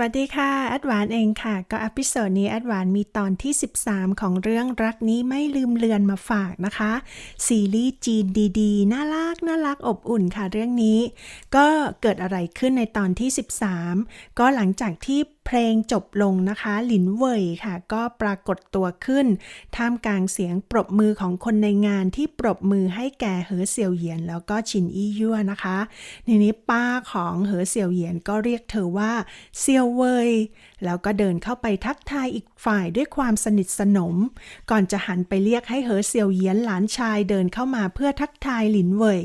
วัสดีค่ะแอดวานเองค่ะ ก็อพิโซดนี้แอดวานมีตอนที่ 13 ของเรื่องรักนี้ไม่ลืมเลือนมาฝากนะคะ ซีรีส์จีนดีๆ น่ารักน่ารักอบอุ่นค่ะเรื่องนี้ ก็เกิดอะไรขึ้นในตอนที่ 13 ก็หลังจากที่ เพลงจบลงนะคะ หลินเว่ยค่ะ ก็ปรากฏตัวขึ้น ท่ามกลางเสียงปรบมือของคนในงานที่ปรบมือให้แก่เหอเสี่ยวเหยียน แล้วก็ชินอี้ยั่วนะคะทีนี้ป้าของเหอเสี่ยวเหยียนก็เรียกเธอว่าเสี่ยวเว่ยแล้วก็เดินเข้าไปทักทายอีกฝ่ายด้วยความสนิทสนม ก่อนจะหันไปเรียกให้เหอเสี่ยวเหยียนหลานชายเดินเข้ามาเพื่อทักทายหลินเว่ย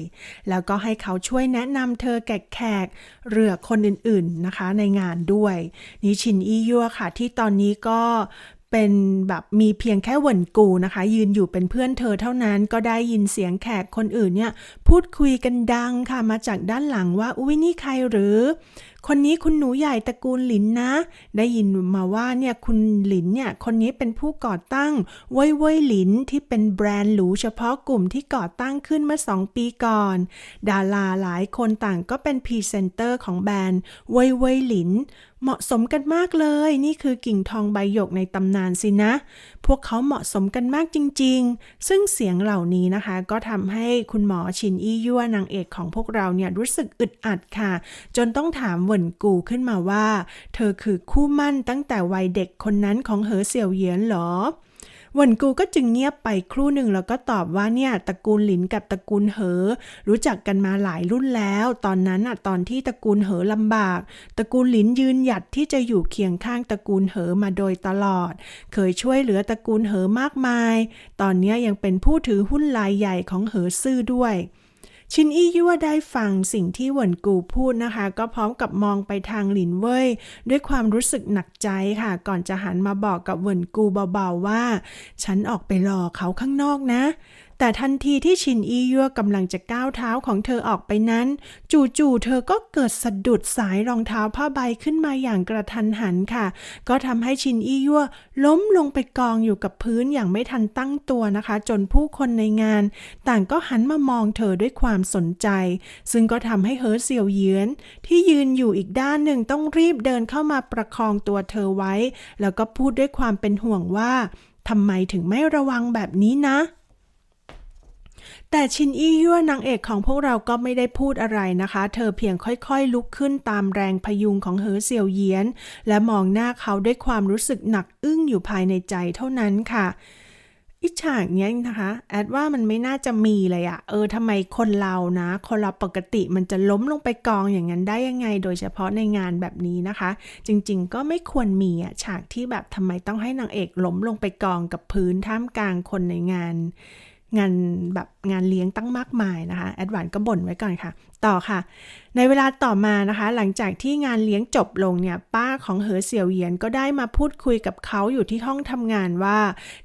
แล้วก็ให้เขาช่วยแนะนำเธอแก่แขกเรือคนอื่นๆนะคะ ในงานด้วยนี่ชินอี้ยั่วค่ะ ที่ตอนนี้ก็เป็นแบบมีเพียงแค่เหวินกูนะคะ ยืนอยู่เป็นเพื่อนเธอเท่านั้นก็ได้ยินเสียงแขกคนอื่นเนี่ย พูดคุยกันดังค่ะมาจากด้านหลังว่า อุ้ยนี่ใครหรือ คนนี้คุณหนูใหญ่ตระกูลหลินนะ ได้ยินมาว่าเนี่ยคุณหลินเนี่ย คนนี้เป็นผู้ก่อตั้งเว่ยเว่ยหลินที่เป็นแบรนด์หรูเฉพาะกลุ่มที่ก่อตั้งขึ้นเมื่อ2ปีก่อน ดาราหลายคนต่างก็เป็นพรีเซนเตอร์ของแบรนด์เว่ยเว่ยหลิน เหมาะสมกันมากเลย นี่คือกิ่งทองใบหยกในตำนานสินะ พวกเขาเหมาะสมกันมากจริง ๆ ซึ่งเสียงเหล่านี้นะคะ ก็ทำให้คุณหมอชินอี้ยั่วนางเอกของพวกเราเนี่ยรู้สึกอึดอัดค่ะ จนต้องถามเหวินกูขึ้นมาว่า เธอคือคู่มั่นตั้งแต่วัยเด็กคนนั้นของเหอเสี่ยวเหยียนเหรอเวันกูก็จึงเงียบไปครู่หนึ่งแล้วก็ตอบว่าเนี่ยตระกูลหลินกับตระกูลเหอ รู้จักกันมาหลายรุ่นแล้ว ตอนนั้นอะตอนที่ตระกูลเหอลำบาก ตระกูลหลินยืนหยัดที่จะอยู่เคียงข้างตระกูลเหอมาโดยตลอด เคยช่วยเหลือตระกูลเหอมากมาย ตอนนี้ยังเป็นผู้ถือหุ้นรายใหญ่ของเหอซื่อด้วย ชินอี้ยั่วได้ฟังสิ่งที่เหวินกูพูดนะคะ ก็พร้อมกับมองไปทางหลินเว่ยด้วยความรู้สึกหนักใจค่ะ ก่อนจะหันมาบอกกับเหวินกูเบาๆว่า ฉันออกไปรอเขาข้างนอกนะ แต่ทันทีที่ชินอี้ยั่วกำลังจะก้าวเท้าของเธอออกไปนั้น จู่ๆเธอก็เกิดสะดุดสายรองเท้าผ้าใบขึ้นมาอย่างกระทันหันค่ะ ก็ทำให้ชินอี้ยั่วล้มลงไปกองอยู่กับพื้นอย่างไม่ทันตั้งตัวนะคะ จนผู้คนในงาน ต่างก็หันมามองเธอด้วยความสนใจ ซึ่งก็ทำให้เฮอเสี่ยวเยียนที่ยืนอยู่อีกด้านหนึ่งต้องรีบเดินเข้ามาประคองตัวเธอไว้ แล้วก็พูดด้วยความเป็นห่วงว่าทำไมถึงไม่ระวังแบบนี้นะ แต่ชินอี้ยั่วนางเอกของพวกเราก็ไม่ได้พูดอะไรนะคะ เธอเพียงค่อยๆ ลุกขึ้นตามแรงพยุงของเหอเสี่ยวเยียน และมองหน้าเขาด้วยความรู้สึกหนักอึ้งอยู่ภายในใจเท่านั้นค่ะอิฉากเนี้ยนะคะ แอดว่ามันไม่น่าจะมีเลยอะเออทำไมคนเรานะ คนเราปกติมันจะล้มลงไปกองอย่างนั้นได้ยังไง โดยเฉพาะในงานแบบนี้นะคะ จริงๆ ก็ไม่ควรมีอะฉากที่แบบทำไมต้องให้นางเอกล้มลงไปกองกับพื้นท่ามกลางคนในงาน งานแบบงานเลี้ยงตั้งมากมายนะคะแอดวานก็บ่นไว้ก่อนค่ะ ต่อค่ะ ในเวลาต่อมานะคะ หลังจากที่งานเลี้ยงจบลงเนี่ย ป้าของเหอเสี่ยวเหยียนก็ได้มาพูดคุยกับเขาอยู่ที่ห้องทำงานว่า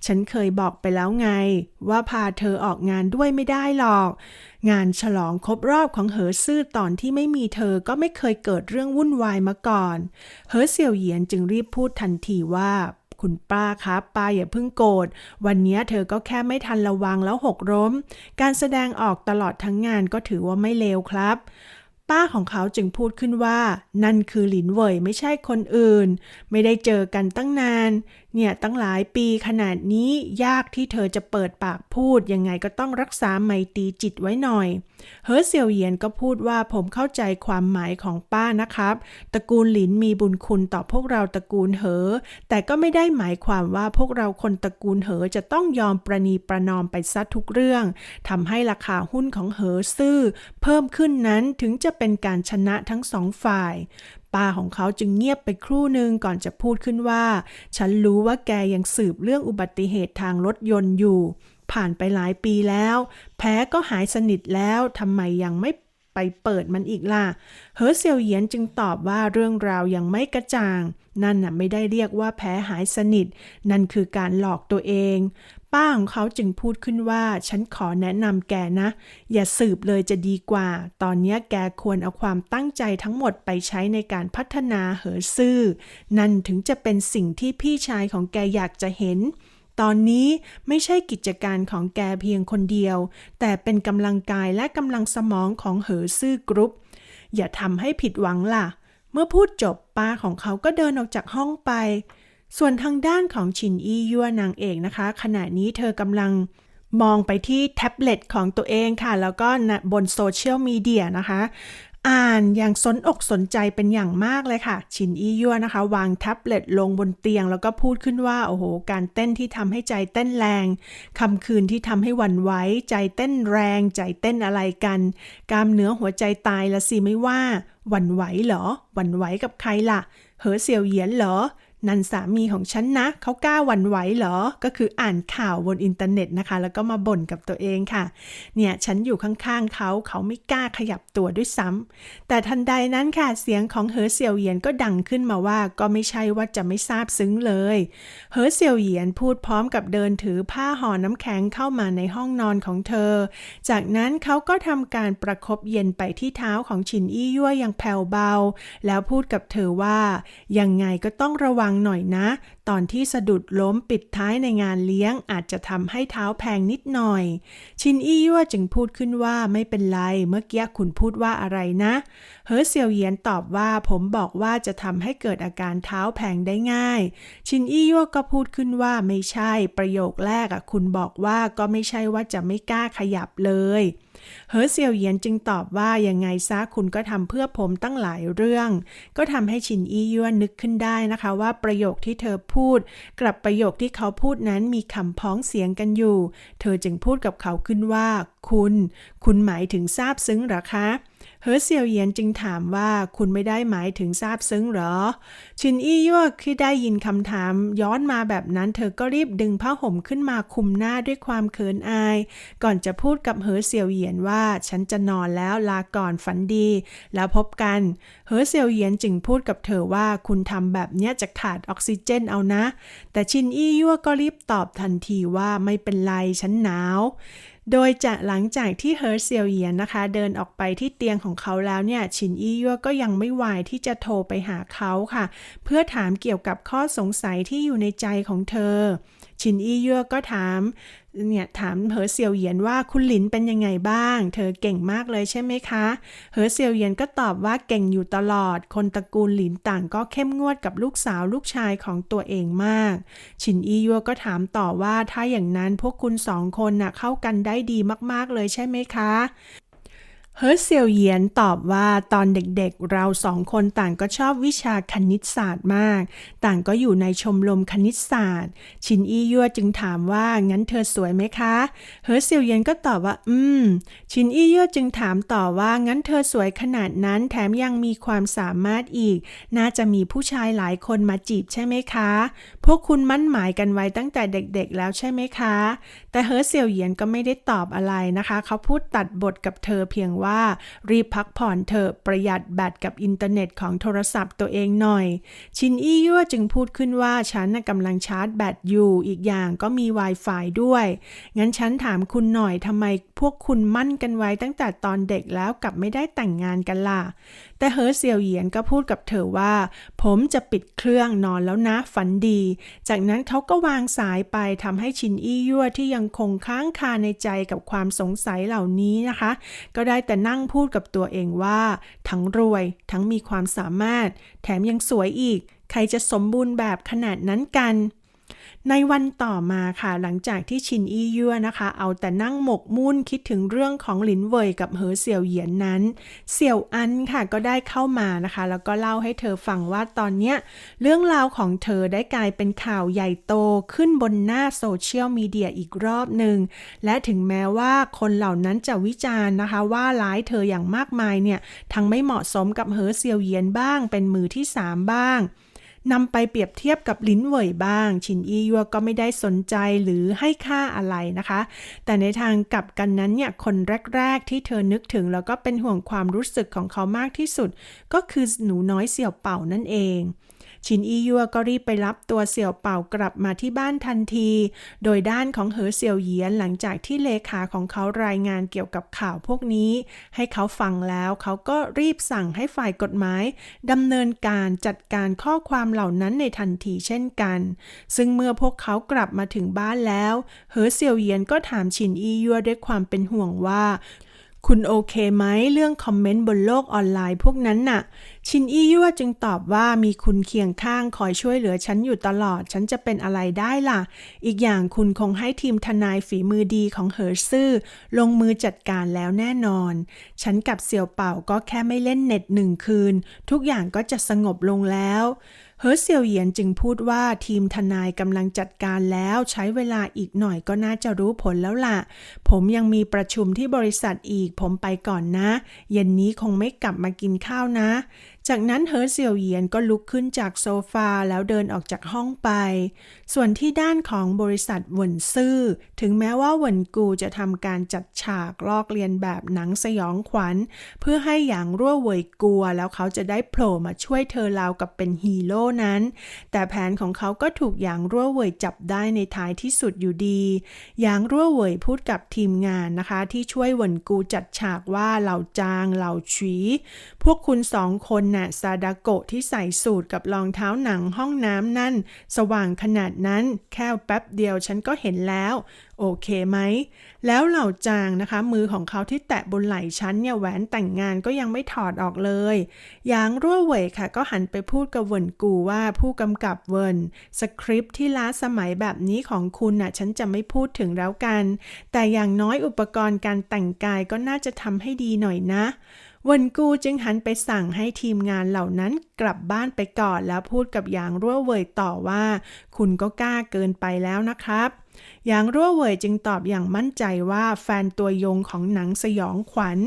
ฉันเคยบอกไปแล้วไง ว่าพาเธอออกงานด้วยไม่ได้หรอก งานฉลองครบรอบของเหอซื่อตอนที่ไม่มีเธอก็ไม่เคยเกิดเรื่องวุ่นวายมาก่อน เหอเสี่ยวเหยียนจึงรีบพูดทันทีว่า คุณป้าครับป้าอย่าเพิ่งโกรธวันนี้เธอก็แค่ไม่ทันระวังแล้วหกล้ม การแสดงออกตลอดทั้งงานก็ถือว่าไม่เลวครับป้าของเขาจึงพูดขึ้นว่า นั่นคือหลินเว่ยไม่ใช่คนอื่น ไม่ได้เจอกันตั้งนานเนี่ยตั้งหลายปีขนาดนี้ยากที่เธอจะเปิดปากพูด ยังไงก็ต้องรักษาไมตรีจิตไว้หน่อย เฮอเสี่ยวเหยียนก็พูดว่าผมเข้าใจความหมายของป้านะครับ ตระกูลหลินมีบุญคุณต่อพวกเราตระกูลเหอ แต่ก็ไม่ได้หมายความว่าพวกเราคนตระกูลเหอจะต้องยอมประนีประนอมไปซะทุกเรื่องทำให้ราคาหุ้นของเหอซื่อ เพิ่มขึ้นนั้นถึงจะเป็นการชนะทั้งสองฝ่ายป้าของเขาจึงเงียบไปครู่หนึ่งก่อนจะพูดขึ้นว่า ฉันรู้ว่าแกยังสืบเรื่องอุบัติเหตุทางรถยนต์อยู่ ผ่านไปหลายปีแล้วแพ้ก็หายสนิทแล้วทำไมยังไม่ไปเปิดมันอีกล่ะเหอเซียวเหยียนจึงตอบว่าเรื่องราวยังไม่กระจ่าง นั่นน่ะไม่ได้เรียกว่าแพ้หายสนิท นั่นคือการหลอกตัวเอง ป้าของเขาจึงพูดขึ้นว่า ฉันขอแนะนำแกนะ อย่าสืบเลยจะดีกว่า ตอนนี้แกควรเอาความตั้งใจทั้งหมดไปใช้ในการพัฒนาเหอซื่อ นั่นถึงจะเป็นสิ่งที่พี่ชายของแกอยากจะเห็น ตอนนี้ไม่ใช่กิจการของแกเพียงคนเดียว แต่เป็นกำลังกายและกำลังสมองของเหอซื่อกรุ๊ป อย่าทำให้ผิดหวังล่ะ เมื่อพูดจบป้าของเขาก็เดินออกจากห้องไป ส่วนทางด้านของชินอี้ยั่วนางเอกนะคะ ขณะนี้เธอกำลังมองไปที่แท็บเล็ตของตัวเองค่ะ แล้วก็นะบนโซเชียลมีเดียนะคะ อ่านอย่างสนอกสนใจเป็นอย่างมากเลยค่ะ ชินอี้ยั่วนะคะ วางแท็บเล็ตลงบนเตียง แล้วก็พูดขึ้นว่า โอ้โห การเต้นที่ทำให้ใจเต้นแรงคำคืนที่ทำให้หวั่นไหวใจเต้นแรง ใจเต้นอะไรกันกล้ามเนื้อหัวใจตายละสิไม่ว่าหวั่นไหวเหรอหวั่นไหวกับใครล่ะ เหอเสี่ยวเหยียนเหรอ นันสามีของฉันนะ เขากล้าหวั่นไหวเหรอ ก็คืออ่านข่าวบนอินเทอร์เน็ตนะคะ แล้วก็มาบ่นกับตัวเองค่ะ เนี่ยฉันอยู่ข้างๆเขา เขาไม่กล้าขยับตัวด้วยซ้ำแต่ทันใดนั้นค่ะเสียงของเหอเสี่ยวเหยียนก็ดังขึ้นมาว่าก็ไม่ใช่ว่าจะไม่ทราบซึ้งเลยเหอเสี่ยวเหยียนพูดพร้อมกับเดินถือผ้าห่อน้ำแข็งเข้ามาในห้องนอนของเธอ จากนั้นเขาก็ทำการประคบเย็นไปที่เท้าของฉินอี้ยั่วอย่างแผ่วเบา แล้วพูดกับเธอว่ายังไงก็ต้องระวังังหน่อยนะ ตอนที่สะดุดล้มปิดท้ายในงานเลี้ยงอาจจะทำให้เท้าแพงนิดหน่อย ชินอี้ยั่วจึงพูดขึ้นว่าไม่เป็นไร เมื่อกี้คุณพูดว่าอะไรนะเหอเสี่ยวเยียนตอบว่าผมบอกว่าจะทำให้เกิดอาการเท้าแพงได้ง่าย ชินอี้ยั่วก็พูดขึ้นว่าไม่ใช่ ประโยคแรกอะคุณบอกว่าก็ไม่ใช่ว่าจะไม่กล้าขยับเลยเหอเสี่ยวเยียนจึงตอบว่ายังไงซะคุณก็ทำเพื่อผมตั้งหลายเรื่อง ก็ทำให้ชินอี้ยั่วนึกขึ้นได้นะคะว่าประโยคที่เธอพูดกลับประโยคที่เขาพูดนั้นมีคำพ้องเสียงกันอยู่ เธอจึงพูดกับเขาขึ้นว่า คุณ คุณหมายถึงซาบซึ้งหรอคะ เหอเสี่ยวเยียนจึงถามว่าคุณไม่ได้หมายถึงซาบซึ้งหรอ ชินอี้ยั่วที่ได้ยินคำถาม ย้อนมาแบบนั้นเธอก็รีบดึงผ้าห่มขึ้นมาคุมหน้าด้วยความเขินอาย ก่อนจะพูดกับเหอเสี่ยวเยียนว่าฉันจะนอนแล้วลาก่อนฝันดี แล้วพบกันเหอเสี่ยวเยียนจึงพูดกับเธอว่าคุณทำแบบเนี้ยจะขาดออกซิเจนเอานะ แต่ชินอี้ยั่วก็รีบตอบทันทีว่าไม่เป็นไรฉันหนาว โดยจะหลังจากที่เฮอร์เซียวเหยียนนะคะ เดินออกไปที่เตียงของเขาแล้วเนี่ยชินอี้ยั่วก็ยังไม่วายที่จะโทรไปหาเขาค่ะ เพื่อถามเกี่ยวกับข้อสงสัยที่อยู่ในใจของเธอ ชินอี้ยั่วก็ถามเนี่ยถามเหอเซียวเหยียนว่าคุณหลินเป็นยังไงบ้าง เธอเก่งมากเลยใช่ไหมคะ เหอเซียวเหยียนก็ตอบว่าเก่งอยู่ตลอด คนตระกูลหลินต่างก็เข้มงวดกับลูกสาวลูกชายของตัวเองมาก ชินอียัวก็ถามต่อว่าถ้าอย่างนั้นพวกคุณสองคนน่ะเข้ากันได้ดีมากๆเลยใช่ไหมคะ เฮอเซียวเยียนตอบว่าตอนเด็กๆ เราสองคนต่างก็ชอบวิชาคณิตศาสตร์มาก ต่างก็อยู่ในชมรมคณิตศาสตร์ ชินอี้ยั่วจึงถามว่างั้นเธอสวยไหมคะเฮอเซียวเยียนก็ตอบว่า อืม ชินอี้ยั่วจึงถามต่อว่างั้นเธอสวยขนาดนั้นแถมยังมีความสามารถอีก น่าจะมีผู้ชายหลายคนมาจีบใช่ไหมคะ พวกคุณมั่นหมายกันไว้ตั้งแต่เด็กๆ แล้วใช่ไหมคะ แต่เฮอเซียวเยียนก็ไม่ได้ตอบอะไรนะคะ เขาพูดตัดบทกับเธอเพียงว่ารีบพักผ่อนเถอะประหยัดแบตกับอินเทอร์เน็ตของโทรศัพท์ตัวเองหน่อย ชินอี้ยั่วจึงพูดขึ้นว่าฉันกำลังชาร์จแบตอยู่อีกอย่างก็มี Wi-Fi ด้วย งั้นฉันถามคุณหน่อยทำไมพวกคุณมั่นกันไว้ตั้งแต่ตอนเด็กแล้วกลับไม่ได้แต่งงานกันล่ะ แต่เฮอเซียวเหยียนก็พูดกับเธอว่า ผมจะปิดเครื่องนอนแล้วนะฝันดี จากนั้นเขาก็วางสายไปทำให้ชินอี้ยั่วที่ยังคงค้างคาในใจกับความสงสัยเหล่านี้นะคะ ก็ได้แต่นั่งพูดกับตัวเองว่า ทั้งรวยทั้งมีความสามารถ แถมยังสวยอีก ใครจะสมบูรณ์แบบขนาดนั้นกัน ในวันต่อมาค่ะหลังจากที่ชินอี้ยั่วนะคะ เอาแต่นั่งหมกมุ่นคิดถึงเรื่องของหลินเว่ยกับเหอเสี่ยวเหยียนนั้น เสี่ยวอันค่ะก็ได้เข้ามานะคะ แล้วก็เล่าให้เธอฟังว่าตอนเนี้ยเรื่องราวของเธอได้กลายเป็นข่าวใหญ่โตขึ้นบนหน้าโซเชียลมีเดียอีกรอบหนึ่งและถึงแม้ว่าคนเหล่านั้นจะวิจารณ์นะคะ ว่าร้ายเธออย่างมากมายเนี่ยทั้งไม่เหมาะสมกับเหอเซียวเหยียนบ้าง เป็นมือที่สามบ้าง นำไปเปรียบเทียบกับลิ้นเหวยบ้าง ชินอียัวก็ไม่ได้สนใจหรือให้ค่าอะไรนะคะ แต่ในทางกลับกันนั้นเนี่ยคนแรก ๆ ที่เธอนึกถึง แล้วก็เป็นห่วงความรู้สึกของเขามากที่สุด ก็คือหนูน้อยเสี่ยวเป่านั่นเอง ชินอี้ยัวก็รีบไปรับตัวเสี่ยวเป่ากลับมาที่บ้านทันที โดยด้านของเหอเสี่ยวเหยียนหลังจากที่เลขาของเขารายงานเกี่ยวกับข่าวพวกนี้ ให้เขาฟังแล้วเขาก็รีบสั่งให้ฝ่ายกฎหมายดำเนินการจัดการข้อความเหล่านั้นในทันทีเช่นกัน ซึ่งเมื่อพวกเขากลับมาถึงบ้านแล้ว เหอเสี่ยวเหยียนก็ถามชินอี้ยัวด้วยความเป็นห่วงว่า คุณโอเคไหมเรื่องคอมเมนต์บนโลกออนไลน์พวกนั้นน่ะ ชินอี้ยั่วจึงตอบว่ามีคุณเคียงข้างคอยช่วยเหลือฉันอยู่ตลอด ฉันจะเป็นอะไรได้ล่ะ อีกอย่างคุณคงให้ทีมทนายฝีมือดีของเหอซื่อ ลงมือจัดการแล้วแน่นอน ฉันกับเสี่ยวเป่าก็แค่ไม่เล่นเน็ตหนึ่งคืน ทุกอย่างก็จะสงบลงแล้ว เฮอเซียวเหยียนจึงพูดว่าทีมทนายกำลังจัดการแล้วใช้เวลาอีกหน่อยก็น่าจะรู้ผลแล้วล่ะ ผมยังมีประชุมที่บริษัทอีกผมไปก่อนนะ เย็นนี้คงไม่กลับมากินข้าวนะ จากนั้นเฮอเซียวเหยียนก็ลุกขึ้นจากโซฟาแล้วเดินออกจากห้องไป ส่วนที่ด้านของบริษัทหวนซื่อ ถึงแม้ว่าหวนกูจะทำการจัดฉากลอกเลียนแบบหนังสยองขวัญ เพื่อให้หยางรั่วเวยกลัว แล้วเขาจะได้โผล่มาช่วยเธอราวกับเป็นฮีโร่นั้น แต่แผนของเขาก็ถูกหยางรั่วเวยจับได้ในท้ายที่สุดอยู่ดี หยางรั่วเวยพูดกับทีมงานนะคะ ที่ช่วยหวนกูจัดฉากว่าเหล่าจางเหล่าฉีพวกคุณสองคนนะซาดาโกะที่ใส่สูทกับรองเท้าหนังห้องน้ำนั่น สว่างขนาดนั้นแค่แป๊บเดียวฉันก็เห็นแล้ว โอเคไหม แล้วเหล่าจางนะคะ มือของเขาที่แตะบนไหล่ฉันเนี่ยแหวนแต่งงานก็ยังไม่ถอดออกเลยยางรั่วเหวยค่ะ ก็หันไปพูดกับเวินกูว่าผู้กำกับเวินสคริปต์ที่ล้าสมัยแบบนี้ของคุณน่ะฉันจะไม่พูดถึงแล้วกัน แต่อย่างน้อยอุปกรณ์การแต่งกายก็น่าจะทำให้ดีหน่อยนะ วนกูจึงหันไปสั่งให้ทีมงานเหล่านั้นกลับบ้านไปก่อนแล้วพูดกับหยางรั่วเวยต่อว่า คุณก็กล้าเกินไปแล้วนะครับ หยางรั่วเวยจึงตอบอย่างมั่นใจว่าแฟนตัวยงของหนังสยองขวัญ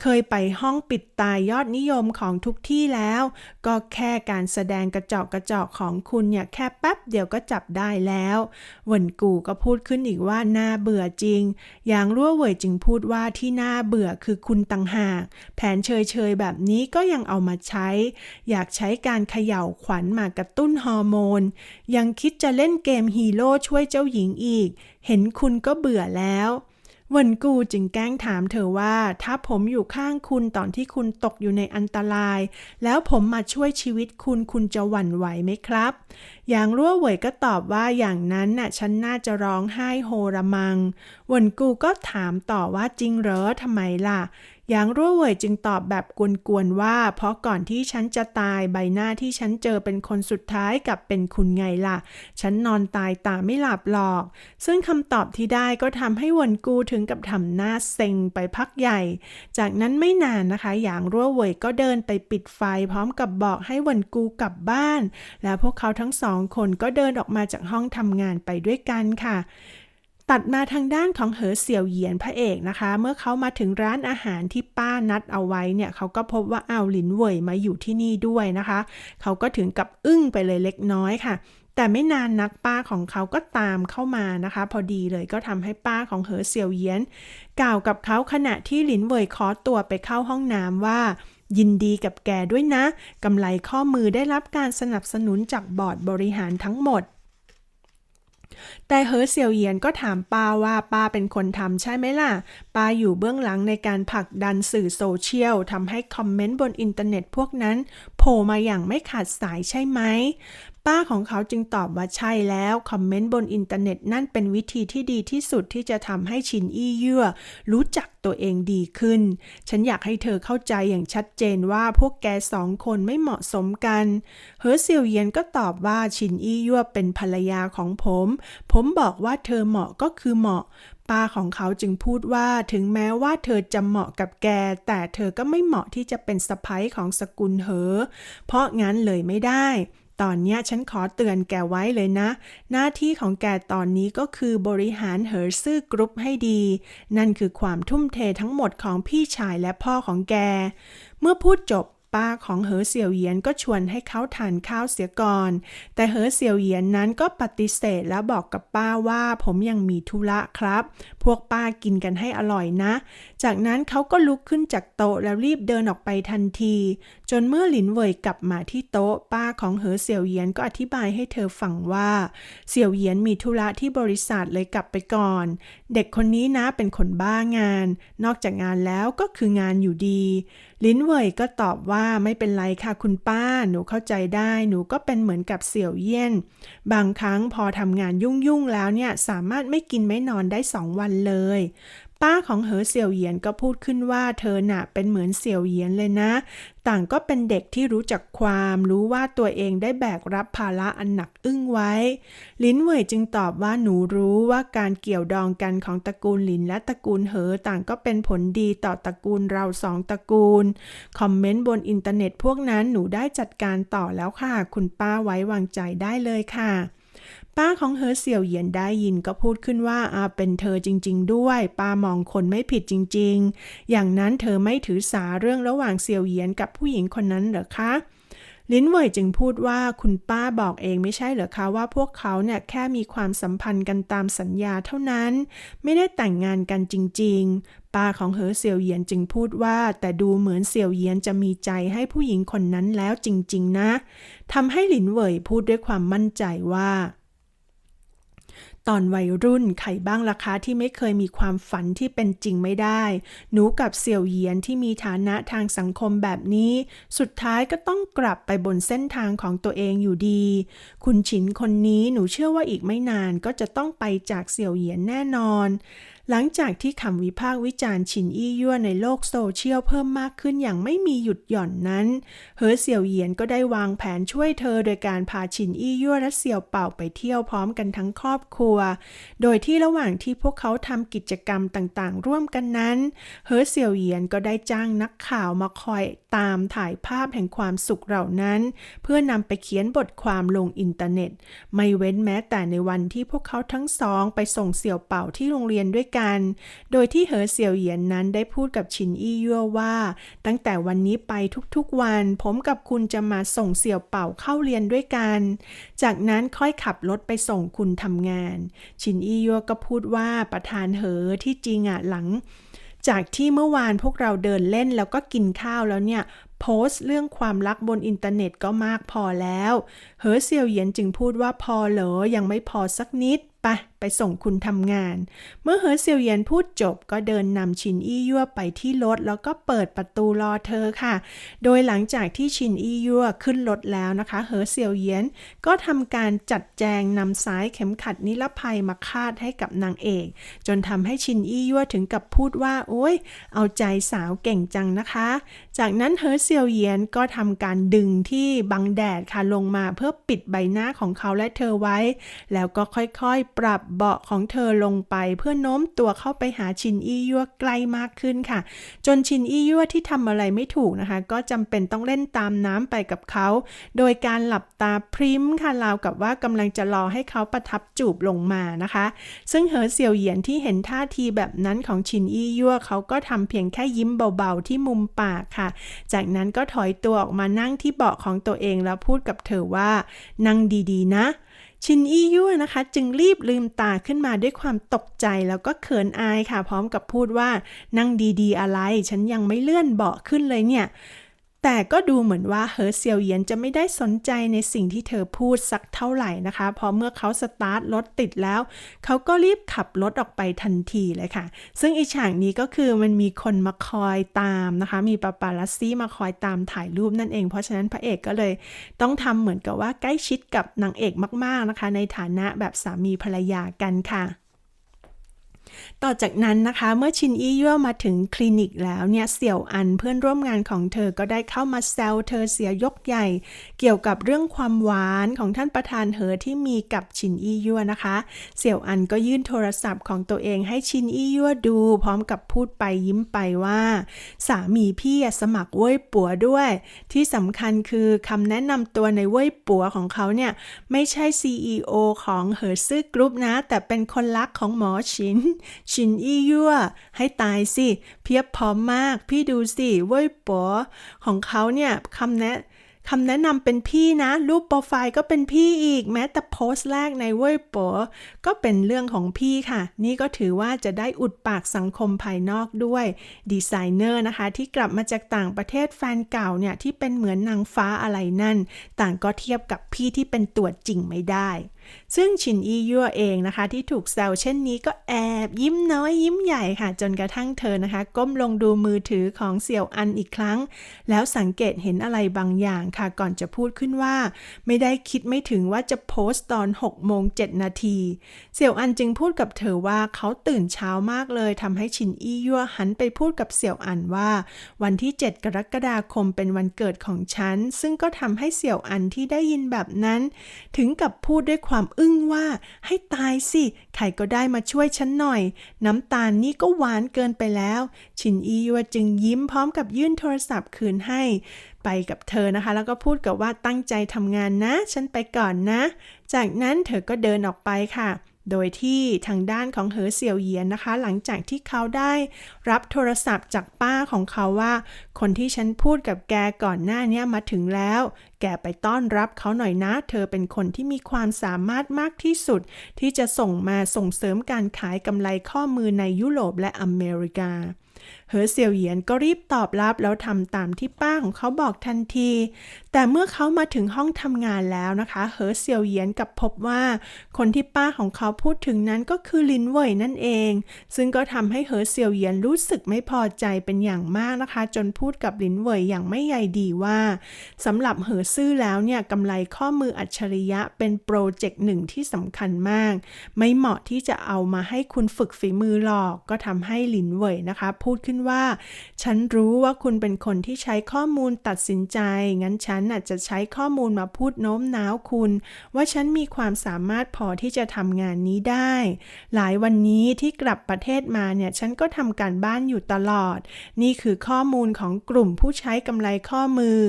เคยไปห้องปิดตายยอดนิยมของทุกที่แล้ว ก็แค่การแสดงกระจอกกระจอกของคุณเนี่ยแค่แป๊บเดียวก็จับได้แล้วเหวินกูก็พูดขึ้นอีกว่าน่าเบื่อจริงหยางรั่วเวยจึงพูดว่าที่น่าเบื่อคือคุณตังหาก แผนเฉยๆแบบนี้ก็ยังเอามาใช้ อยากใช้การเขย่าขวัญมากระตุ้นฮอร์โมน ยังคิดจะเล่นเกมฮีโร่ช่วยเจ้าหญิงอีกเห็นคุณก็เบื่อแล้วเวันกูจึงแกล้งถามเธอว่า ถ้าผมอยู่ข้างคุณตอนที่คุณตกอยู่ในอันตราย แล้วผมมาช่วยชีวิตคุณคุณจะหวั่นไหวไหมครับ อย่างรั่วเหวยก็ตอบว่าอย่างนั้นน่ะฉันน่าจะร้องไห้โฮระมังวันกูก็ถามต่อว่าจริงเหรอทำไมล่ะหยางรั่วเหว่ยจึงตอบแบบกวนๆว่า เพราะก่อนที่ฉันจะตายใบหน้าที่ฉันเจอเป็นคนสุดท้ายกับเป็นคุณไงล่ะ ฉันนอนตายตาไม่หลับหรอก ซึ่งคำตอบที่ได้ก็ทำให้วนกูถึงกับทำหน้าเซ็งไปพักใหญ่ จากนั้นไม่นานนะคะหยางรั่วเหว่ยก็เดินไปปิดไฟพร้อมกับบอกให้วนกูกลับบ้าน แล้วพวกเขาทั้งสององคนก็เดินออกมาจากห้องทำงานไปด้วยกันค่ะ ตัดมาทางด้านของเหอเสี่ยวเหยียนพระเอกนะคะ เมื่อเขามาถึงร้านอาหารที่ป้านัดเอาไว้เนี่ยเขาก็พบว่าอ้าวหลินเว่ยมาอยู่ที่นี่ด้วยนะคะ เขาก็ถึงกับอึ้งไปเลยเล็กน้อยค่ะแต่ไม่นานนักป้าของเขาก็ตามเข้ามานะคะ พอดีเลยก็ทำให้ป้าของเหอเสี่ยวเหยียน กล่าวกับเขาขณะที่หลินเว่ยขอตัวไปเข้าห้องน้ำว่า ยินดีกับแกด้วยนะ กำไรข้อมือได้รับการสนับสนุนจากบอร์ดบริหารทั้งหมด แต่เฮอเซียวเยียนก็ถามป้าว่าป้าเป็นคนทำใช่ไหมล่ะ ป้าอยู่เบื้องหลังในการผลักดันสื่อโซเชียลทำให้คอมเมนต์บนอินเทอร์เน็ตพวกนั้นโผล่มาอย่างไม่ขาดสายใช่ไหม ป้าของเขาจึงตอบว่าใช่แล้ว คอมเมนต์บนอินเทอร์เน็ตนั่นเป็นวิธีที่ดีที่สุดที่จะทำให้ชินอี้เยื่อ รู้จักตัวเองดีขึ้น ฉันอยากให้เธอเข้าใจอย่างชัดเจนว่าพวกแกสองคนไม่เหมาะสมกัน เฮอเซียวเยียนก็ตอบว่าชินอี้เยื่อเป็นภรรยาของผม ผมบอกว่าเธอเหมาะก็คือเหมาะป้าของเขาจึงพูดว่าถึงแม้ว่าเธอจะเหมาะกับแก แต่เธอก็ไม่เหมาะที่จะเป็นสะพ้ยของสกุลเหอ เพราะงั้นเลยไม่ได้ ตอนนี้ฉันขอเตือนแกไว้เลยนะ หน้าที่ของแกตอนนี้ก็คือบริหารเฮอร์ซื่อกรุ๊ปให้ดี นั่นคือความทุ่มเททั้งหมดของพี่ชายและพ่อของแก เมื่อพูดจบป้าของเหอเสี่ยวเหยียนก็ชวนให้เขาทานข้าวเสียก่อน แต่เหอเสี่ยวเหยียนนั้นก็ปฏิเสธแล้วบอกกับป้าว่าผมยังมีธุระครับ พวกป้ากินกันให้อร่อยนะ จากนั้นเขาก็ลุกขึ้นจากโต๊ะแล้วรีบเดินออกไปทันที จนเมื่อหลินเว่ยกลับมาที่โต๊ะ ป้าของเหอเสี่ยวเหยียนก็อธิบายให้เธอฟังว่า เสี่ยวเหยียนมีธุระที่บริษัทเลยกลับไปก่อน เด็กคนนี้นะเป็นคนบ้างาน นอกจากงานแล้วก็คืองานอยู่ดีลินเว่ยก็ตอบว่าไม่เป็นไรค่ะคุณป้า หนูเข้าใจได้ หนูก็เป็นเหมือนกับเสี่ยวเยี่ยน บางครั้งพอทำงานยุ่งๆแล้วเนี่ยสามารถไม่กินไม่นอนได้สองวันเลย ป้าของเหอเสี่ยวเหยียนก็พูดขึ้นว่าเธอน่ะเป็นเหมือนเสี่ยวเหยียนเลยนะ ต่างก็เป็นเด็กที่รู้จักความรู้ว่าตัวเองได้แบกรับภาระอันหนักอึ้งไว้ ลินเหวยจึงตอบว่าหนูรู้ว่าการเกี่ยวดองกันของตระกูลหลินและตระกูลเหอต่างก็เป็นผลดีต่อตระกูลเราสองตระกูล คอมเมนต์บนอินเทอร์เน็ตพวกนั้นหนูได้จัดการต่อแล้วค่ะ คุณป้าไว้วางใจได้เลยค่ะ ป้าของเฮอเสี่ยวเหยียนได้ยินก็พูดขึ้นว่าอาเป็นเธอจริง ๆ ด้วย ป้ามองคนไม่ผิดจริง ๆ อย่างนั้นเธอไม่ถือสาเรื่องระหว่างเสี่ยวเหยียนกับผู้หญิงคนนั้นเหรอคะลินเหวยจึงพูดว่าคุณป้าบอกเองไม่ใช่เหรอคะว่าพวกเขาเนี่ยแค่มีความสัมพันธ์กันตามสัญญาเท่านั้น ไม่ได้แต่งงานกันจริง ๆ ป้าของเหอเสี่ยวเหยียนจึงพูดว่า แต่ดูเหมือนเสี่ยวเหยียนจะมีใจให้ผู้หญิงคนนั้นแล้วจริง ๆ นะทำให้หลินเหวยพูดด้วยความมั่นใจว่าตอนวัยรุ่นใครบ้างล่ะคะที่ไม่เคยมีความฝันที่เป็นจริงไม่ได้ หนูกับเสี่ยวเหยียนที่มีฐานะทางสังคมแบบนี้ สุดท้ายก็ต้องกลับไปบนเส้นทางของตัวเองอยู่ดี คุณฉินคนนี้หนูเชื่อว่าอีกไม่นานก็จะต้องไปจากเสี่ยวเหยียนแน่นอน หลังจากที่คำวิพากษ์วิจารณ์ฉินอี้ยั่วในโลกโซเชียลเพิ่มมากขึ้นอย่างไม่มีหยุดหย่อนนั้นเหอเสี่ยวเหยียนก็ได้วางแผนช่วยเธอโดยการพาฉินอี้ยั่วและเสี่ยวเป่าไปเที่ยวพร้อมกันทั้งครอบครัว โดยที่ระหว่างที่พวกเขาทำกิจกรรมต่างๆ ร่วมกันนั้นเหอเสี่ยวเหยียนก็ได้จ้างนักข่าวมาคอยตามถ่ายภาพแห่งความสุขเหล่านั้น เพื่อนำไปเขียนบทความลงอินเทอร์เน็ต ไม่เว้นแม้แต่ในวันที่พวกเขาทั้งสองไปส่งเสี่ยวเป่าที่โรงเรียนด้วยกันโดยที่เหอเสี่ยวเหยียนนั้นได้พูดกับชินอี้ยั่วว่า ตั้งแต่วันนี้ไปทุกๆวัน ผมกับคุณจะมาส่งเสี่ยวเป่าเข้าเรียนด้วยกัน จากนั้นค่อยขับรถไปส่งคุณทำงาน ชินอี้ยั่วก็พูดว่าประธานเหอที่จริงอะหลัง จากที่เมื่อวานพวกเราเดินเล่นแล้วก็กินข้าวแล้วเนี่ยโพสต์เรื่องความรักบนอินเทอร์เน็ตก็มากพอแล้วเหอเซียวเหยียนจึงพูดว่าพอเหรอ ยังไม่พอสักนิดปไป ส่งคุณทำงาน เมื่อเหอเซียวเยียนพูดจบก็เดินนำชินอี้ยั่วไปที่รถแล้วก็เปิดประตูรอเธอค่ะ โดยหลังจากที่ชินอี้ยั่วขึ้นรถแล้วนะคะเหอเซียวเยียนก็ทำการจัดแจงนำสายเข็มขัดนิรภัยมาคาดให้กับนางเอก จนทำให้ชินอี้ยั่วถึงกับพูดว่า โอ้ยเอาใจสาวเก่งจังนะคะ จากนั้นเหอเซียวเยียนก็ทำการดึงที่บังแดดค่ะลงมาเพื่อปิดใบหน้าของเขาและเธอไว้ แล้วก็ค่อยๆ ปรับเบาะของเธอลงไปเพื่อโน้มตัวเข้าไปหาชินอี้ยั่วใกล้มากขึ้นค่ะ จนชินอี้ยั่วที่ทำอะไรไม่ถูกนะคะ ก็จำเป็นต้องเล่นตามน้ำไปกับเขา โดยการหลับตาพริ้มค่ะราวกับว่ากำลังจะรอให้เขาประทับจูบลงมานะคะ ซึ่งเหอเสี่ยวเหยียนที่เห็นท่าทีแบบนั้นของชินอี้ยั่วเขาก็ทำเพียงแค่ยิ้มเบาๆที่มุมปากค่ะ จากนั้นก็ถอยตัวออกมานั่งที่เบาะของตัวเองแล้วพูดกับเธอว่านั่งดีๆนะ ชินอี้ยั่วนะคะ จึงรีบลืมตาขึ้นมาด้วยความตกใจแล้วก็เขินอายค่ะ พร้อมกับพูดว่านั่งดีๆอะไร ฉันยังไม่เลื่อนเบาะขึ้นเลยเนี่ย แต่ก็ดูเหมือนว่าเหอเซียวเยียนจะไม่ได้สนใจในสิ่งที่เธอพูดสักเท่าไหร่นะคะเพราะเมื่อเขาสตาร์ทรถติดแล้ว เขาก็รีบขับรถออกไปทันทีเลยค่ะ ซึ่งอีฉากนี้ก็คือมันมีคนมาคอยตามนะคะ มีปาปาลัสซี่มาคอยตามถ่ายรูปนั่นเอง เพราะฉะนั้นพระเอกก็เลยต้องทำเหมือนกับว่าใกล้ชิดกับนางเอกมาก ๆนะคะ ในฐานะแบบสามีภรรยากันค่ะ ต่อจากนั้นนะคะเมื่อชินอี้ยั่วมาถึงคลินิกแล้วเนี่ยเสี่ยวอันเพื่อนร่วมงานของเธอก็ได้เข้ามาแซวเธอเสียยกใหญ่ เกี่ยวกับเรื่องความหวานของท่านประธานเหอที่มีกับชินอี้ยั่วนะคะ เสี่ยวอันก็ยื่นโทรศัพท์ของตัวเองให้ชินอี้ยั่วดู พร้อมกับพูดไปยิ้มไปว่า สามีพี่สมัครเว้ยปัวด้วย ที่สำคัญคือคำแนะนำตัวในเว้ยปัวของเขาเนี่ยไม่ใช่ CEO ของเหอซื่อกรุ๊ปนะ แต่เป็นคนรักของหมอชินชินอี้ยั่ว ให้ตายสิ เพียบพร้อมมาก พี่ดูสิเว้ยปัวของเขาเนี่ยคำแนะคำแนะนำเป็นพี่นะ รูปโปรไฟล์ก็เป็นพี่อีกแม้แต่โพสต์แรกในเว้ยปัวก็เป็นเรื่องของพี่ค่ะ นี่ก็ถือว่าจะได้อุดปากสังคมภายนอกด้วย ดีไซเนอร์นะคะ ที่กลับมาจากต่างประเทศแฟนเก่าเนี่ย ที่เป็นเหมือนนางฟ้าอะไรนั่น ต่างก็เทียบกับพี่ที่เป็นตัวจริงไม่ได้ ซึ่งชินอียั่วเองนะคะ ที่ถูกแซวเช่นนี้ก็แอบยิ้มน้อยยิ้มใหญ่ค่ะ จนกระทั่งเธอนะคะ ก้มลงดูมือถือของเสี่ยวอันอีกครั้ง แล้วสังเกตเห็นอะไรบางอย่างค่ะ ก่อนจะพูดขึ้นว่า ไม่ได้คิดไม่ถึงว่าจะโพสต์ตอน6โมง7นาที เสี่ยวอันจึงพูดกับเธอว่าเขาตื่นเช้ามากเลยทำให้ชินอี้ยั่วหันไปพูดกับเสี่ยวอันว่า วันที่ 7 กรกฎาคมเป็นวันเกิดของฉัน ซึ่งก็ทำให้เสี่ยวอันที่ได้ยินแบบนั้น ถึงกับพูดด้วยความอึ้งว่าให้ตายสิ ใครก็ได้มาช่วยฉันหน่อย น้ำตาลนี่ก็หวานเกินไปแล้ว ชินอียัวจึงยิ้มพร้อมกับยื่นโทรศัพท์คืนให้ ไปกับเธอนะคะ แล้วก็พูดกับว่าตั้งใจทำงานนะ ฉันไปก่อนนะ จากนั้นเธอก็เดินออกไปค่ะ โดยที่ทางด้านของเหอเสี่ยวเยียนนะคะ หลังจากที่เขาได้รับโทรศัพท์จากป้าของเขาว่า คนที่ฉันพูดกับแกก่อนหน้านี้มาถึงแล้ว แกไปต้อนรับเขาหน่อยนะ เธอเป็นคนที่มีความสามารถมากที่สุด ที่จะส่งมาส่งเสริมการขายกำไรข้อมือในยุโรปและอเมริกาเหอเซียวเหยียนก็รีบตอบรับแล้วทำตามที่ป้าของเขาบอกทันที แต่เมื่อเขามาถึงห้องทำงานแล้วนะคะเหอเซียวเหยียนกับพบว่า คนที่ป้าของเขาพูดถึงนั้นก็คือลินเว่ยนั่นเอง ซึ่งก็ทำให้เหอเซียวเหยียนรู้สึกไม่พอใจเป็นอย่างมากนะคะ จนพูดกับลินเว่ยอย่างไม่ใยดีว่าสำหรับเหอซื่อแล้วเนี่ยกำไรข้อมืออัจฉริยะเป็นโปรเจกต์หนึ่งที่สำคัญมาก ไม่เหมาะที่จะเอามาให้คุณฝึกฝีมือหรอกก็ทำให้ลินเว่ยนะคะ พูดขึ้นว่า ฉันรู้ว่าคุณเป็นคนที่ใช้ข้อมูลตัดสินใจ งั้นฉันอาจจะใช้ข้อมูลมาพูดโน้มน้าวคุณ ว่าฉันมีความสามารถพอที่จะทำงานนี้ได้ หลายวันนี้ที่กลับประเทศมาเนี่ย ฉันก็ทำการบ้านอยู่ตลอด นี่คือข้อมูลของกลุ่มผู้ใช้กำไรข้อมือ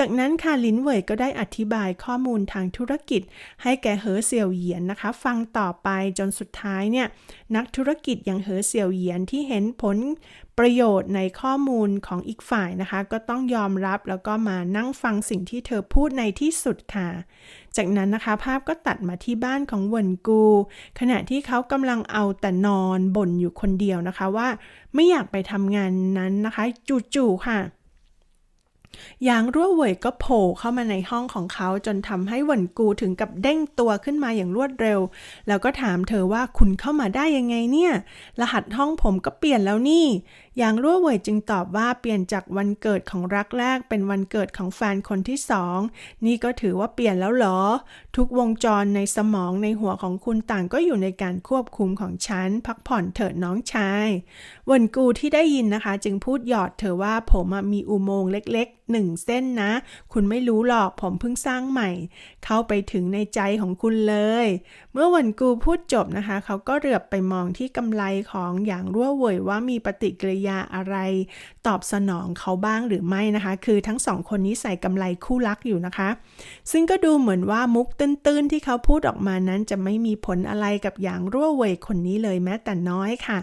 จากนั้นค่ะลินเว่ยก็ได้อธิบายข้อมูลทางธุรกิจ ให้แก่เหอเสี่ยวเหยียนนะคะ ฟังต่อไปจนสุดท้ายเนี่ยนักธุรกิจอย่างเหอเสี่ยวเหยียนที่เห็นผล ประโยชน์ในข้อมูลของอีกฝ่ายนะคะ ก็ต้องยอมรับแล้วก็มานั่งฟังสิ่งที่เธอพูดในที่สุดค่ะ จากนั้นนะคะภาพก็ตัดมาที่บ้านของเวินกู ขณะที่เขากำลังเอาแต่นอนบ่นอยู่คนเดียวนะคะว่า ไม่อยากไปทำงานนั้นนะคะ จู่ๆค่ะยางรั่วเหวยก็โผล่เข้ามาในห้องของเขาจนทำให้หวนกูถึงกับเด้งตัวขึ้นมาอย่างรวดเร็ว แล้วก็ถามเธอว่าคุณเข้ามาได้ยังไงเนี่ย รหัสห้องผมก็เปลี่ยนแล้วนี่ อย่างรั่วเหวยจึงตอบว่าเปลี่ยนจากวันเกิดของรักแรกเป็นวันเกิดของแฟนคนที่สองนี่ก็ถือว่าเปลี่ยนแล้วเหรอ ทุกวงจรในสมองในหัวของคุณต่างก็อยู่ในการควบคุมของฉัน พักผ่อนเถิดน้องชายเวินกูที่ได้ยินนะคะ จึงพูดหยอดเธอว่าผมมีอุโมงค์เล็กหนึ่งเส้นนะ คุณไม่รู้หรอกผมเพิ่งสร้างใหม่ เข้าไปถึงในใจของคุณเลย เมื่อวันกูพูดจบนะคะ เขาก็เหลือบไปมองที่กำไลของอย่างรั่วเวยว่ามีปฏิกิริยาอะไร ตอบสนองเขาบ้างหรือไม่นะคะ คือทั้งสองคนนี้ใส่กำไลคู่รักอยู่นะคะ ซึ่งก็ดูเหมือนว่ามุกตื้นๆที่เขาพูดออกมานั้นจะไม่มีผลอะไรกับอย่างรั่วเวยคนนี้เลยแม้แต่น้อยค่ะ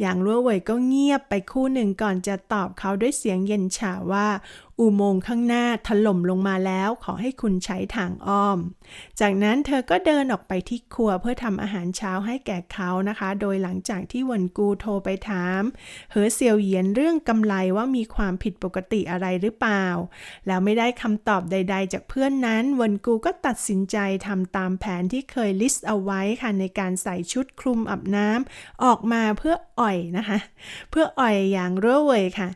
อย่างรั่วเวยก็เงียบไปคู่หนึ่งก่อนจะตอบเขาด้วยเสียงเย็นฉ่าว่าอุโมงค์ข้างหน้าถล่มลงมาแล้วขอให้คุณใช้ทางอ้อม จากนั้นเธอก็เดินออกไปที่ครัวเพื่อทำอาหารเช้าให้แก่เขานะคะ โดยหลังจากที่วนกูโทรไปถามเหอเซียวเหยียนเรื่องกำไรว่ามีความผิดปกติอะไรหรือเปล่า แล้วไม่ได้คำตอบใด ๆ จากเพื่อนนั้นวนกูก็ตัดสินใจทำตามแผนที่เคยลิสต์เอาไว้ค่ะในการใส่ชุดคลุมอาบน้ำออกมาเพื่ออ่อยนะคะ เพื่ออ่อยอย่างเร่อเวยค่ะ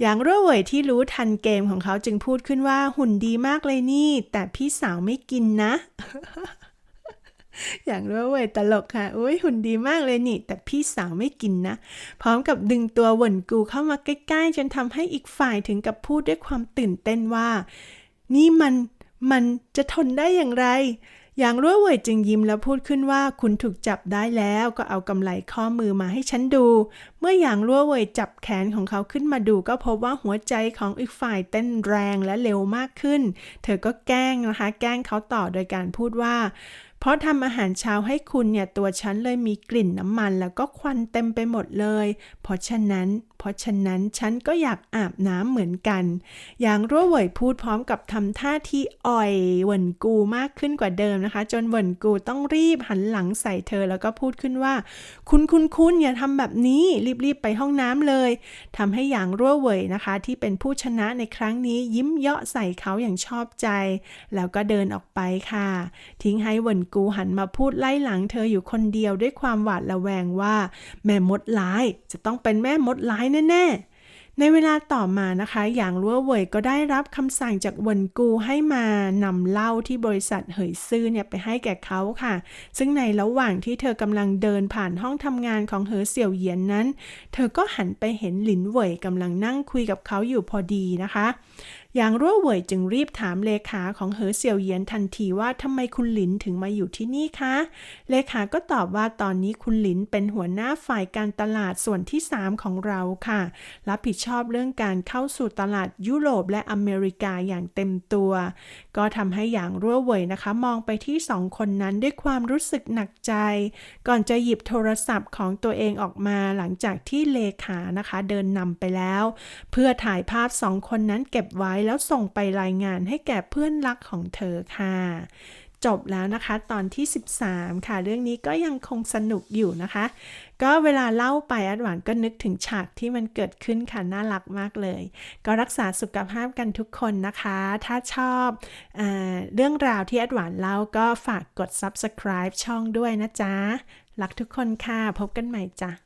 อย่างร่อเวยที่รู้ทันเกมของเขาจึงพูดขึ้นว่าหุ่นดีมากเลยนี่ แต่พี่สาวไม่กินนะ อย่างร่อเวยตลกค่ะอุ้ยหุ่นดีมากเลยนี่ แต่พี่สาวไม่กินนะ พร้อมกับดึงตัวหวนกูเข้ามาใกล้ๆ จนทำให้อีกฝ่ายถึงกับพูดด้วยความตื่นเต้นว่า นี่มันมันจะทนได้อย่างไร อย่างรั่วเวยจึงยิ้มแล้วพูดขึ้นว่าคุณถูกจับได้แล้วก็เอากำไลข้อมือมาให้ฉันดู เมื่ออย่างรั่วเวยจับแขนของเขาขึ้นมาดูก็พบว่าหัวใจของอีกฝ่ายเต้นแรงและเร็วมากขึ้น เธอก็แกล้งนะคะ แกล้งเขาต่อโดยการพูดว่า เพราะทำอาหารเช้าให้คุณเนี่ยตัวฉันเลยมีกลิ่นน้ำมัน แล้วก็ควันเต็มไปหมดเลย เพราะฉะนั้น เพราะฉะนั้นฉันก็อยากอาบน้ำเหมือนกัน อย่างรั่วเหวยพูดพร้อมกับทำท่าที่อ่อยเหวินกูมากขึ้นกว่าเดิมนะคะ จนเหวินกูต้องรีบหันหลังใส่เธอแล้วก็พูดขึ้นว่า คุณคุณคุณอย่าทำแบบนี้รีบๆไปห้องน้ำเลยทำให้หยางรั่วเหวยนะคะ ที่เป็นผู้ชนะในครั้งนี้ยิ้มเยาะใส่เขาอย่างชอบใจ แล้วก็เดินออกไปค่ะ ทิ้งให้เหวินกูหันมาพูดไล่หลังเธออยู่คนเดียวด้วยความหวาดระแวงว่า แม่มดร้ายจะต้องเป็นแม่มดร้ายแน่ๆในเวลาต่อมานะคะ อย่างลัวเวยก็ได้รับคำสั่งจากเวินกูให้มานำเหล้าที่บริษัทเหยซื่อเนี่ยไปให้แก่เขาค่ะ ซึ่งในระหว่างที่เธอกำลังเดินผ่านห้องทำงานของเหอเสี่ยวเหยียนนั้น เธอก็หันไปเห็นหลินเวยกำลังนั่งคุยกับเขาอยู่พอดีนะคะ อย่างรั่วเหวยจึงรีบถามเลขาของเหอเสี่ยวเยียนทันทีว่าทำไมคุณหลินถึงมาอยู่ที่นี่คะ เลขาก็ตอบว่าตอนนี้คุณหลินเป็นหัวหน้าฝ่ายการตลาดส่วนที่ 3 ของเราค่ะ รับผิดชอบเรื่องการเข้าสู่ตลาดยุโรปและอเมริกาอย่างเต็มตัว ก็ทำให้อย่างรั่วเหวยนะคะ มองไปที่สองคนนั้นด้วยความรู้สึกหนักใจ ก่อนจะหยิบโทรศัพท์ของตัวเองออกมาหลังจากที่เลขานะคะ เดินนำไปแล้ว เพื่อถ่ายภาพสองคนนั้นเก็บไว้แล้วส่งไปรายงานให้แก่เพื่อนรักของเธอค่ะ จบแล้วนะคะตอนที่ 13 ค่ะ เรื่องนี้ก็ยังคงสนุกอยู่นะคะ ก็เวลาเล่าไปอัดหวานก็นึกถึงฉากที่มันเกิดขึ้นค่ะ น่ารักมากเลย ก็รักษาสุขภาพกันทุกคนนะคะ ถ้าชอบอเรื่องราวที่อัดหวานเล่าก็ฝากกด subscribe ช่องด้วยนะจ๊ะ รักทุกคนค่ะ พบกันใหม่จ้ะ